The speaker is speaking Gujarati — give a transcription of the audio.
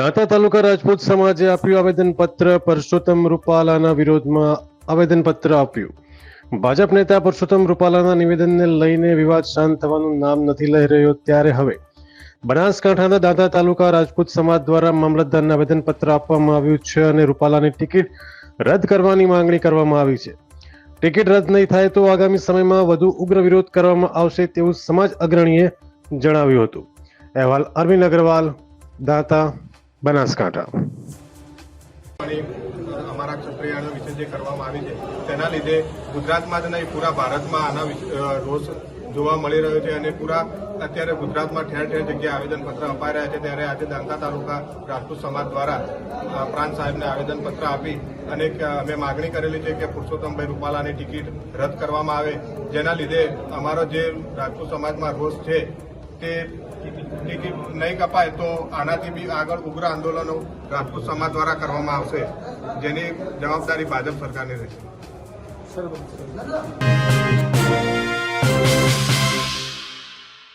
દાંતા તાલુકા રાજપૂત સમાજે આપ્યું આવેદનપત્ર પરસોત્તમ રૂપાલાના વિરોધમાં આવેદનપત્ર આપ્યું. ભાજપ નેતા પરસોત્તમ રૂપાલાના નિવેદનને લઈને વિવાદ શાંત થવાનું નામ નથી લઈ રહ્યો ત્યારે હવે બનાસકાંઠાના દાંતા તાલુકા રાજપૂત સમાજ દ્વારા મામલતદારને આવેદનપત્ર આપવામાં આવ્યું છે અને રૂપાલાની ટિકિટ રદ કરવાની માંગણી કરવામાં આવી છે. ટિકિટ રદ નહીં થાય તો આગામી સમયમાં વધુ ઉગ્ર વિરોધ કરવામાં આવશે તેવું સમાજ અગ્રણીએ જણાવ્યું હતું. અહેવાલ અરવિંદ અગ્રવાલ, દાંતા બનાસકાંઠા. અમારા ક્ષત્રિયાનો વિશે જે કરવામાં આવી છે, તેના લીધે ગુજરાતમાં જ નહીં, પૂરા ભારતમાં આના રોષ જોવા મળી રહ્યો છે અને પૂરા અત્યારે ગુજરાતમાં ઠેર ઠેર જગ્યાએ આવેદનપત્ર અપાઈ રહ્યા છે. ત્યારે આજે દાંતા તાલુકા રાજપૂત સમાજ દ્વારા પ્રાંત સાહેબને આવેદનપત્ર આપી અને અમે માગણી કરેલી છે કે પુરુષોત્તમભાઈ રૂપાલાની ટિકિટ રદ કરવામાં આવે. જેના લીધે અમારો જે રાજપૂત સમાજમાં રોષ છે તે ટિકિટ નહીં કપાય તો આનાથી બી આગળ ઉગ્ર આંદોલનો રાજપૂત સમાજ દ્વારા કરવામાં આવશે, જેની જવાબદારી ભાજપ સરકારની રહેશે.